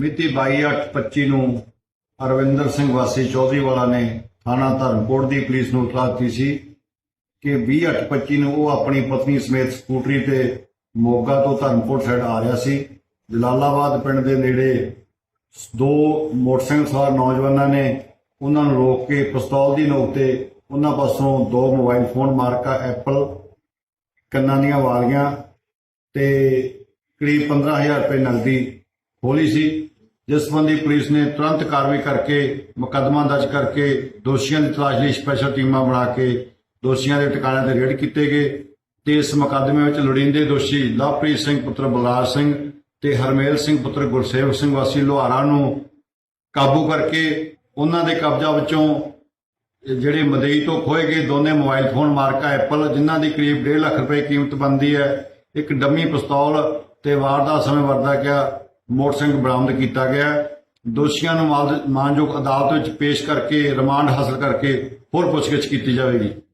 ਮਿਤੀ 22/8/25 ਨੂੰ ਅਰਵਿੰਦਰ ਸਿੰਘ ਵਾਸੀ ਚੌਧਰੀ ਵਾਲਾ ਨੇ ਥਾਣਾ ਧਰਮਕੋਟ ਦੀ ਪੁਲਿਸ ਨੂੰ ਇਤਲਾਹ ਦਿੱਤੀ ਸੀ ਕਿ 20/8/25 ਨੂੰ ਉਹ ਆਪਣੀ ਪਤਨੀ ਸਮੇਤ ਸਕੂਟਰੀ ਤੇ ਮੋਗਾ ਤੋਂ ਧਰਮਕੋਟ ਸਾਈਡ ਆ ਰਿਹਾ ਸੀ। ਜਲਾਲਾਬਾਦ ਪਿੰਡ ਦੇ ਨੇੜੇ ਦੋ ਮੋਟਰਸਾਈਕਲ ਸਵਾਰ ਨੌਜਵਾਨਾਂ ਨੇ ਉਹਨਾਂ ਨੂੰ ਰੋਕ ਕੇ ਪਿਸਤੌਲ ਦੀ ਨੋਕ ਤੇ ਉਹਨਾਂ ਪਾਸੋਂ ਦੋ ਮੋਬਾਈਲ ਫੋਨ ਮਾਰਕਾ ਐਪਲ ਕੰਨਾਂ ਦੀਆਂ ਵਾਲੀਆਂ ਤੇ ਕਰੀਬ 15000 ਰੁਪਏ ਨਕਦੀ ਖੋਲੀ ਸੀ, ਜਿਸ ਸੰਬੰਧੀ ਪੁਲਿਸ ਨੇ ਤੁਰੰਤ ਕਾਰਵਾਈ ਕਰਕੇ ਮੁਕੱਦਮਾ ਦਰਜ ਕਰਕੇ ਦੋਸ਼ੀਆਂ ਦੀ ਤਲਾਸ਼ ਲਈ ਸਪੈਸ਼ਲ ਟੀਮਾਂ ਬਣਾ ਕੇ ਦੋਸ਼ੀਆਂ ਦੇ ਟਿਕਾਣਿਆਂ ਤੇ ਰੇਡ ਕੀਤੇ ਗਏ ਤੇ ਇਸ ਮੁਕੱਦਮੇ ਵਿੱਚ ਲੋੜੀਂਦੇ ਦੋਸ਼ੀ ਲਵਪ੍ਰੀਤ ਸਿੰਘ ਪੁੱਤਰ ਬਲਰਾਜ ਸਿੰਘ ਤੇ ਹਰਮੇਲ ਸਿੰਘ ਪੁੱਤਰ ਗੁਰਸੇਵ ਸਿੰਘ ਵਾਸੀ ਲੋਹਾਰਾ ਨੂੰ ਕਾਬੂ ਕਰਕੇ ਉਹਨਾਂ ਦੇ ਕਬਜ਼ਾ ਵਿੱਚੋਂ ਜਿਹੜੇ ਮਦਈ ਤੋਂ ਖੋਏ ਗਏ ਦੋਨੇ ਮੋਬਾਈਲ ਫੋਨ ਮਾਰਕਾ ਐਪਲ, ਜਿਨ੍ਹਾਂ ਦੀ ਕਰੀਬ 1.5 ਲੱਖ ਰੁਪਏ ਕੀਮਤ ਬਣਦੀ ਹੈ, ਇੱਕ ਡੰਮੀ ਪਿਸਤੌਲ ਤੇ ਵਾਰਦਾਤ ਸਮੇਂ ਵਰਦਾ ਗਿਆ। ਮੋਟਰਸਾਈਕਲ ਬਰਾਮਦ ਕੀਤਾ ਗਿਆ। ਦੋਸ਼ੀਆਂ ਨੂੰ ਮਾਲ- ਮਾਨਯੋਗ ਅਦਾਲਤ ਵਿੱਚ ਪੇਸ਼ ਕਰਕੇ, ਰਿਮਾਂਡ ਹਾਸਲ ਕਰਕੇ ਹੋਰ ਪੁੱਛਗਿੱਛ ਕੀਤੀ ਜਾਵੇਗੀ।